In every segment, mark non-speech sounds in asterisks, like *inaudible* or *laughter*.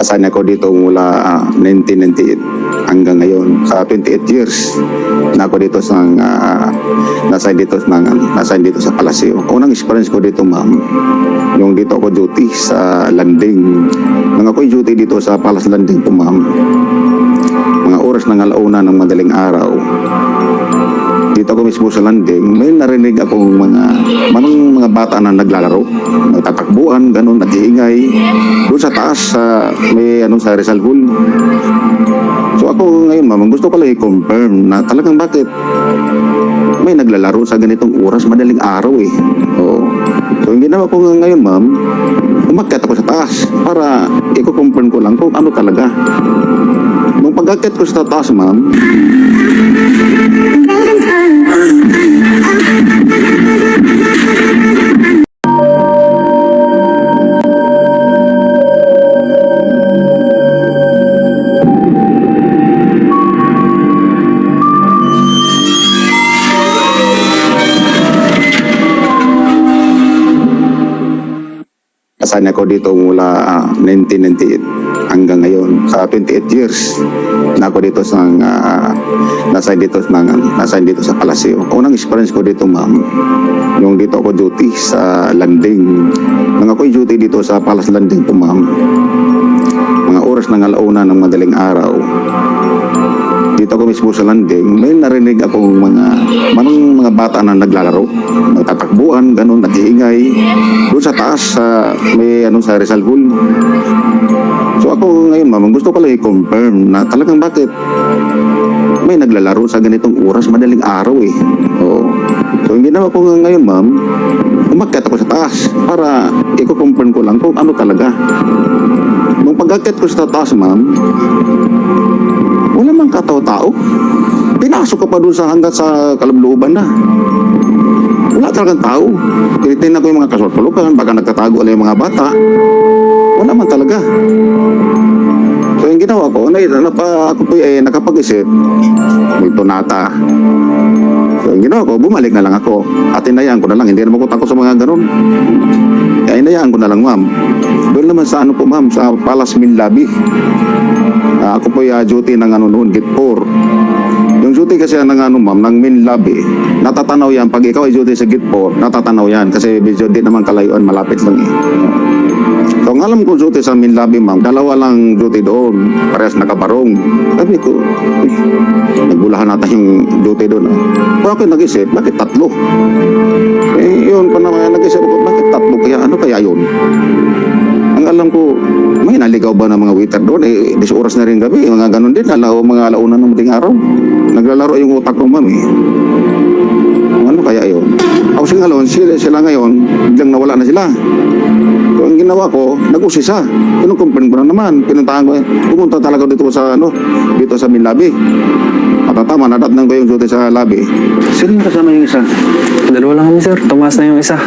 Asan ako dito mula ah, 1998 hanggang ngayon sa 28 years na ako dito sa uh, nasa dito sa nasa dito sa palasyo. Unang experience ko dito ma'am yung dito ako duty sa landing. Nang ako'y duty dito sa Palace Landing po ma'am. Mga oras ng alauna ng madaling araw. Dito ako mismo sa landing, may narinig akong mga manong mga bata na naglalaro, nagtatakbuhan, ganun, nag-iingay. Doon sa taas, sa may anong sa Rizal Hall. So ako ngayon, ma'am, gusto lang i-confirm na talagang bakit may naglalaro sa ganitong oras, madaling araw eh. Oo. So yung ginawa ko nga ngayon, ma'am, umakyat ako sa taas para i-confirm ko lang kung ano talaga. Nung pag-akyat ko sa taas, ma'am, Asan ako dito mula ah, 1998 hanggang ngayon sa 28 years na ako dito sa ah, nasa dito sa nasa dito sa palasyo. Unang experience ko dito ma'am yung dito ako duty sa landing. Nang ako'y duty dito sa Palace Landing po ma'am. Mga oras ng alauna ng madaling araw. Dito ako mismo sa landing, may narinig akong mga manong mga bata na naglalaro, nagtatakbuhan, ganun, nag-iingay. Doon sa taas, sa may anong sa Rizal Hall. So ako ngayon, ma'am, gusto lang i-confirm na talagang bakit may naglalaro sa ganitong oras, madaling araw eh. Oo. So yung ginawa ko nga ngayon, ma'am, umakyat ako sa taas para i-confirm ko lang kung ano talaga. Nung pag-akyat ko sa taas, ma'am, wala mang katao-tao. Pinasok ka pa doon sa hanggang sa kalabluban na. Wala talagang tao. Tinitingnan ko yung mga kasulpulukan, baka nagtatago lang yung mga bata. Wala man talaga. So yung ginawa ko, na, napa, ako po eh, nakapag-isip, multo nata. So yung ginawa ko, bumalik na lang ako. At inayaan ko na lang, hindi naman ko takot sa mga ganun. Kaya inayaan ko na lang, ma'am. Doon naman sa ano po, ma'am, sa Palace Mill Ah, ako po yung duty ng ano noon, gate 4. Yung duty kasi ng ano ma'am, ng main lobby, natatanaw yan. Pag ikaw ay duty sa gate 4, natatanaw yan. Kasi medyo di naman kalayuan, malapit lang eh. So ang alam ko duty sa main lobby ma'am, dalawa lang duty doon. Parehas nakabarong. Sabi ko, "Uy, nagbulahan natin yung duty doon. Ah. Kaya ako nag-isip, bakit tatlo? Eh yun pa naman, nag-isip ko, bakit tatlo? Kaya ano kaya yun? Ang alam ko, may naligaw ba ng mga waiter doon? Eh, 10 oras na rin gabi. Mga ganun din, alaw, mga alauna ng mating araw. Naglalaro yung utak ko, ma'am eh. Ano kaya yun? Ako sila ngayon, sila, sila ngayon, biglang nawala na sila. So, ang ginawa ko, nag-usisa. Kinukumpin ko na naman. Pinuntahan ko, eh, pumunta talaga dito sa, ano, dito sa main lobby. At tama, nadatnang ko yung duty sa lobby. Sino yung kasama yung isa? Dalawa lang kami, sir. Tumaas na yung isa.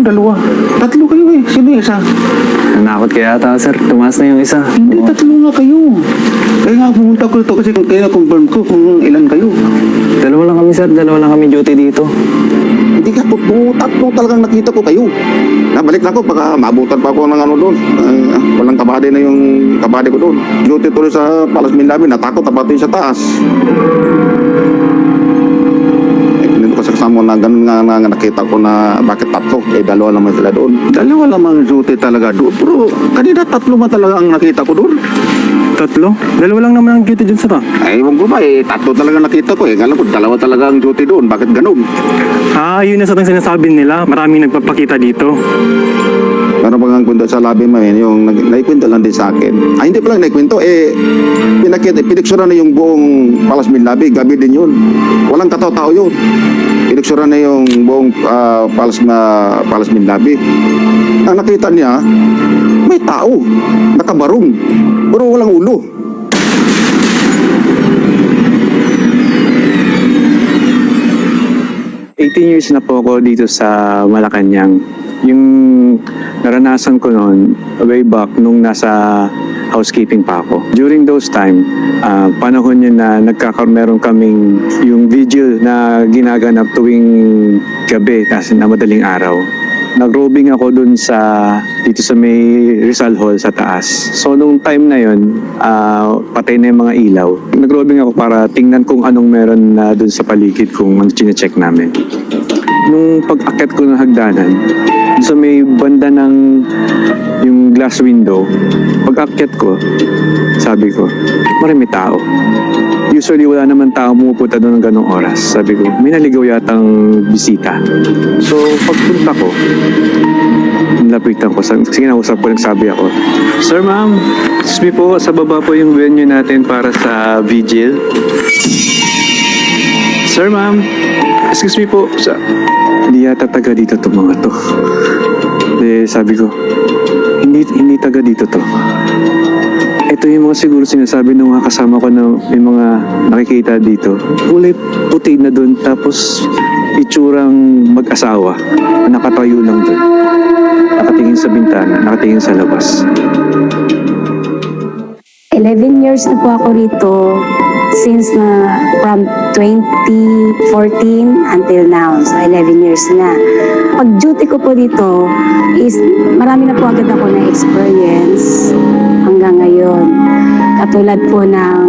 Anong dalawa? Tatlo kayo eh. Sino yung isa? Nanakot kaya ata, sir. Tumaas na yung isa. Hindi, tatlo nga kayo. Kaya nga pumunta ko dito kasi kaya na-confirm ko kung ilan kayo. Dalawa lang kami, sir. Dalawa lang kami duty dito. Hindi ka, po, tatlo talagang nakita ko kayo. Nabalik na ako, baka maabutan pa ako ng ano doon. Ah, walang kabady na yung kabady ko doon. Duty tuloy sa Palas Minlabi, natakot na pati sa taas. Sa kasama na ganun nga, nga, nakita ko na bakit tatlo. Eh, dalawa naman sila doon. Dalawa lamang duty talaga doon. Pero kanina tatlo man talaga ang nakita ko doon. Tatlo? Dalawa lang naman ang duty dyan, sir. ah. Ay, ewan ko ba eh, tatlo talaga nakita ko eh. Alam ko, dalawa talaga ang duty doon. Bakit ganun? Ah, yun na sa sinasabi nila. Maraming nagpapakita dito. Meron pa nga kwento sa labi mo yun, yung naikwento lang din sa akin. Ay, hindi pa lang naikwento, eh, pinakita, piniksura na yung buong Palas Mill Labi, gabi din yun. Walang katao-tao yun. Piniksura na yung buong ah, Palas, na Palas Mill Labi. Ang nakita niya, may tao, nakabarong, pero walang ulo. Eighteen years na po ako dito sa Malacanang. Yung naranasan ko noon, way back nung nasa housekeeping pa ako. During those time, ah, panahon yun na nagkakaroon meron kaming yung vigil na ginaganap tuwing gabi kasi na madaling araw. nag-robing ako dun sa dito sa may Rizal Hall sa taas. So nung time na yon, ah, patay na yung mga ilaw. Nag-robing ako para tingnan kung anong meron na dun sa paligid kung ano check namin. Nung pag-akit ko ng hagdanan, sa may banda ng yung glass window, pag-akit ko, sabi ko, marami tao. Usually wala naman tao pumupunta doon ng ganong oras. Sabi ko, may naligaw yatang bisita. So pagpunta ko, nilapitan ko. Sige na, usap ko, nagsabi ako. Sir ma'am, excuse me po, sa baba po yung venue natin para sa vigil. Sir ma'am, excuse me po, sa... Hindi yata taga dito to mga to. Eh, sabi ko, hindi, hindi taga dito to. Ito yung mga siguro sinasabi ng mga kasama ko na may mga nakikita dito. Kulay puti na doon tapos itsurang mag-asawa na nakatayo lang doon. Nakatingin sa bintana, nakatingin sa labas. 11 years na po ako rito since na from 2014 until now. So 11 years na. Pag duty ko po dito is marami na po agad ako na experience hanggang ngayon. Katulad po ng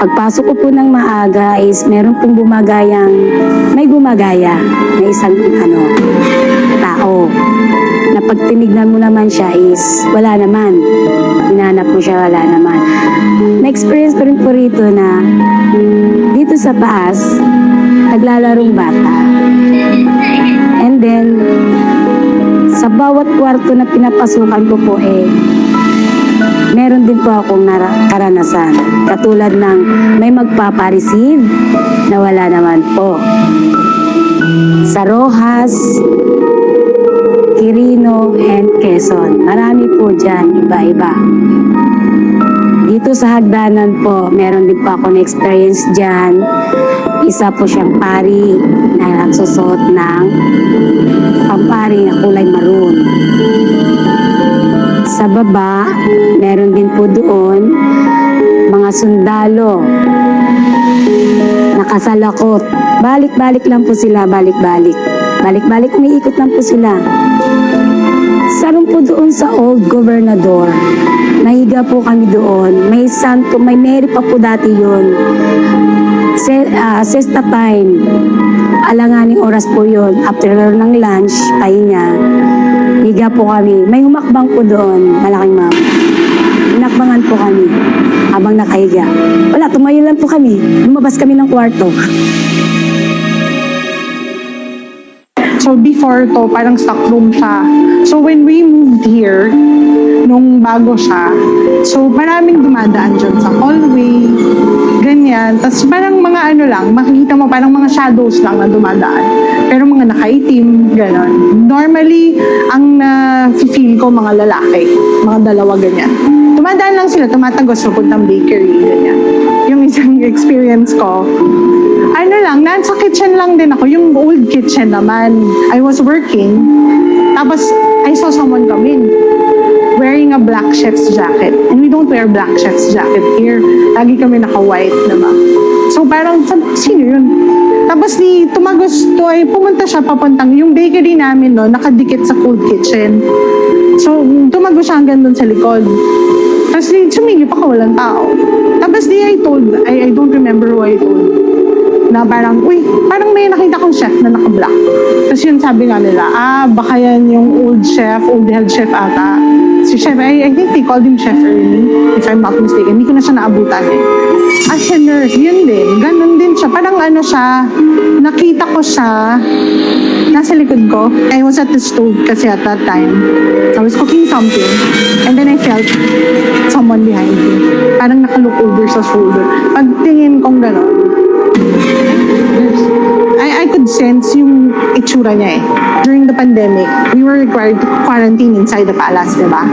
pagpasok ko po ng maaga is meron pong gumagayang may gumagaya na isang ano tao pag tinignan mo naman siya is wala naman. Hinanap mo siya, wala naman. Na-experience ko rin po rito na dito sa taas, naglalarong bata. And then, sa bawat kwarto na pinapasukan ko po eh, meron din po akong karanasan. Katulad ng may magpapareceive na wala naman po. Sa Rojas, Quirino, and Quezon. Marami po dyan, iba-iba. Dito sa hagdanan po, meron din po ako na-experience dyan. Isa po siyang pari na nagsusot ng pampari na kulay maroon. Sa baba, meron din po doon mga sundalo nakasalakot. Balik-balik lang po sila, balik-balik. Balik-balik, umiikot lang po sila. Sarong po doon sa old governador. Nahiga po kami doon. May santo, may Mary pa po dati yun. Se, ah, sesta time. Alanganing oras po yun. After ng lunch, pahinga. Higa po kami. May humakbang po doon, malaking ma'am. Hinakbangan po kami habang nakahiga. Wala, tumayo lang po kami. Lumabas kami ng kwarto. So before to, parang stock room siya. So when we moved here, nung bago siya, so maraming dumadaan dyan sa hallway, ganyan. Tapos parang mga ano lang, makikita mo parang mga shadows lang na dumadaan. Pero mga nakaitim, gano'n. Normally, ang na-feel ko mga lalaki, mga dalawa ganyan. Dumadaan lang sila, tumatagos papuntang bakery, ganyan. Yung isang *laughs* experience ko, ano lang, nasa kitchen lang din ako. Yung old kitchen naman. I was working. Tapos, I saw someone come in wearing a black chef's jacket. And we don't wear black chef's jacket here. Lagi kami naka-white, diba? So, parang, sino yun? Tapos, di, tumagos to, ay pumunta siya papuntang, yung bakery namin, no, nakadikit sa cold kitchen. So, tumagos siya hanggang doon sa likod. Tapos, di, sumilip ako, walang tao. Tapos, di, I told, I, I don't remember who I told na parang, uy, parang may nakita kong chef na naka-black. Tapos yun sabi nga nila, ah, baka yan yung old chef, old head chef ata. Si chef, I, I think they called him Chef Ernie, if I'm not mistaken. Hindi ko na siya naabutan eh. As a nurse, yun din, ganun din siya. Parang ano siya, nakita ko siya, nasa likod ko. I was at the stove kasi at that time. I was cooking something, and then I felt someone behind me. Parang nakalook over sa shoulder. Pagtingin kong gano'n, I, I could sense yung itsura niya eh. During the pandemic, we were required to quarantine inside the palace, di ba?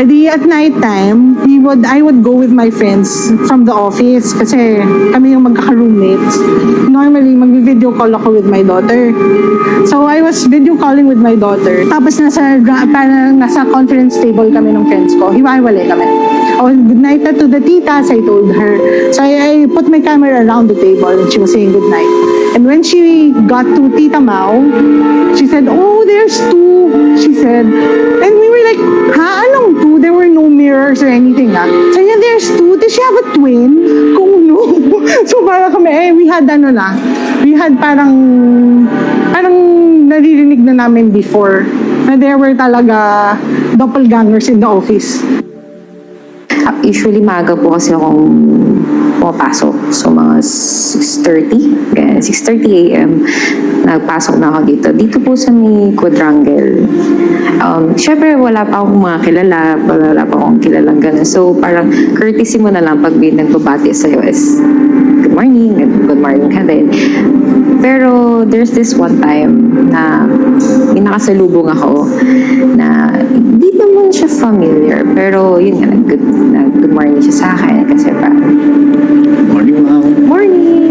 E di at night time, we would, I would go with my friends from the office kasi kami yung magkaka-roommates. Normally, mag-video call ako with my daughter. So, I was video calling with my daughter. Tapos nasa, parang nasa conference table kami ng friends ko. Hiwa-hiwalay kami. Oh, good night na to the titas, I told her. So I, I put my camera around the table and she was saying good night. And when she got to Tita Mau. She said, oh, there's two. She said, and we were like, ha, anong two? There were no mirrors or anything ah. Sabi niya, there's two. Does she have a twin? Kung *laughs* no. *laughs* so parang kami, eh, we had ano na, we had parang, parang naririnig na namin before na there were talaga doppelgangers in the office. Usually maaga po kasi akong pumapasok. So mga 6.30, ganyan, 6.30 a.m. Nagpasok na ako dito. Dito po sa may quadrangle. Um, Siyempre wala pa akong mga kilala, wala pa akong kilalang ganun. So parang courtesy mo na lang pag may nagbabati sa'yo is good morning, and good morning ka din. Pero there's this one time na may nakasalubong ako na naman siya familiar. Pero yun nga, nag-good, nag-good morning siya sa akin kasi parang, Morning, ma'am. morning!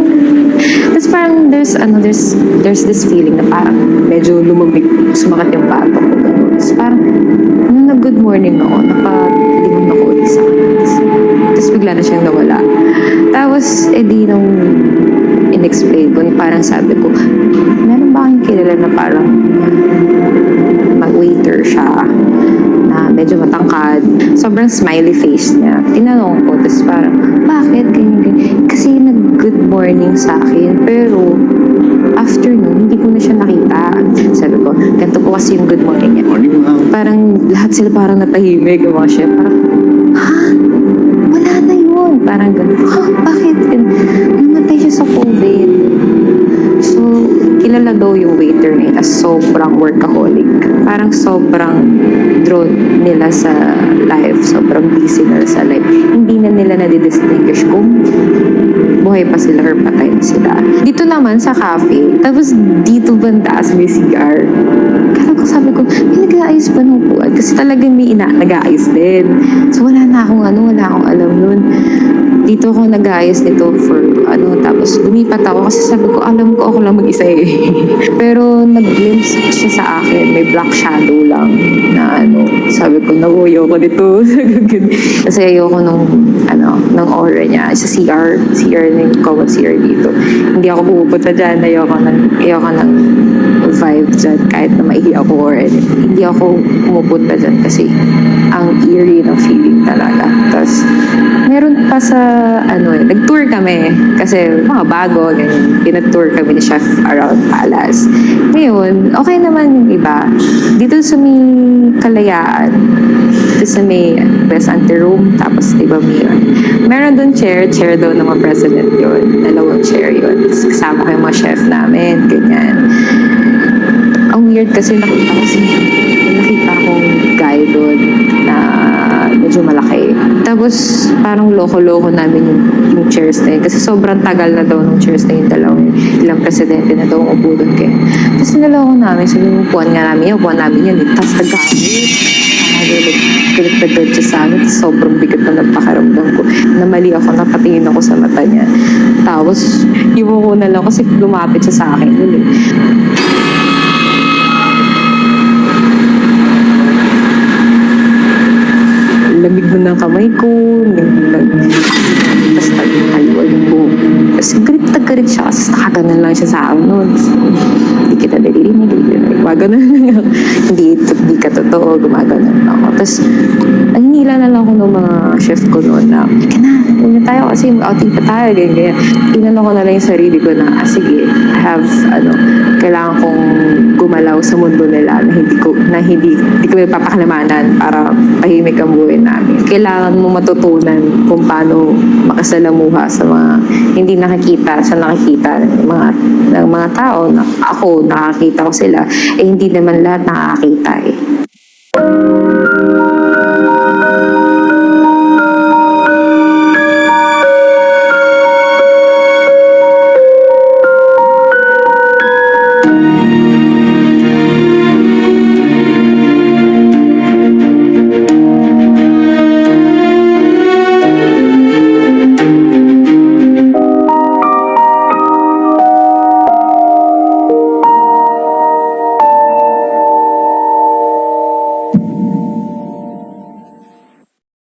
Tapos parang there's, ano, there's, there's this feeling na parang medyo lumamig, sumakat yung bato ko. ganun. Tapos parang, nung nag-good morning ako, nakalingon ako ulit sa kanya. Tapos, bigla na siyang nawala. Tapos, edi nung in-explain ko, parang sabi ko, meron ba kang kilala na parang mag-waiter siya medyo matangkad. Sobrang smiley face niya. Tinanong ko, tapos parang, bakit? Ganyan, ganyan. Kasi nag-good morning sa akin, pero after nun, hindi ko na siya nakita. Sabi ko, ganito po kasi yung good morning niya. Morning, ma'am. Parang lahat sila parang natahimik, mga chef. Parang, ha? Wala na yun. Parang gano'n, ha? Bakit? Namatay siya sa COVID. So, kilala daw yung waiter na yun as sobrang workaholic. Parang sobrang drawn nila sa life. Sobrang busy nila sa life. Hindi na nila na-distinguish kung buhay pa sila or patay na sila. Dito naman sa cafe, tapos dito banda sa may CR. Kala ko sabi ko, may nag-aayos pa ng? Kasi talagang may ina, nag-aayos din. So wala na akong ano, wala akong alam nun. Dito ako nag-aayos nito for ano, tapos lumipat ako kasi sabi ko, alam ko ako lang mag-isa eh. *laughs* Pero nag-glimpse siya sa akin, may black shadow lang na ano, sabi ko, nawuyo ko dito. *laughs* kasi ayoko nung, ano, nung aura niya sa CR, CR na yung common CR dito. Hindi ako pupunta dyan, ayoko nang, ayoko nang vibe dyan kahit na maihi ako or anything. Hindi ako pumupunta dyan kasi ang eerie ng feeling talaga. Tapos, meron pa sa, ano eh, nag-tour kami kasi mga bago, ganyan. Pinag-tour kami ni Chef around Palace. Ngayon, okay naman yung iba. Dito sa may kalayaan, dito sa may best ante room, tapos di ba may yun. Meron doon chair, chair daw ng mga president yun. Dalawang chair yun. Tapos kasama ko yung mga chef namin, ganyan. Ang weird kasi nakita ko si guy doon na medyo malaki. Tapos parang loko-loko namin yung, yung chairs na yun. Kasi sobrang tagal na daw ng chairs na yung dalawang ilang presidente na daw ang upo doon kaya. Tapos niloloko namin. Sabi yung upuan nga namin yun, upuan namin eh. Tapos nagkakit. Galit na galit siya sa amin. Sobrang bigat na nagpakaramdam ko. Namali ako, napatingin ako sa mata niya. Tapos, ko na lang kasi lumapit siya sa akin. Yun eh. lamig mo ng kamay ko, nag, nag, yung buhok. Tapos galit na galit siya kasi nakaganan lang siya sa akin noon. Hindi kita naririnig, gumaganon lang ako. Hindi, hindi ka totoo, gumaganon ako. Tapos, naninila na lang ako ng mga chef ko noon na, ka na, huwag na tayo kasi outing pa tayo, ganyan, ganyan. Inano ko na lang yung sarili ko na, ah, sige, I have, ano, kailangan kong gumalaw sa mundo nila na hindi ko, na hindi, hindi ko papakalamanan para tahimik ang buhay namin. Kailangan mo matutunan kung paano makasalamuha sa mga hindi nakikita, sa nakikita ng mga, ng mga tao na ako, nakakita ko sila, eh hindi naman lahat nakakita eh.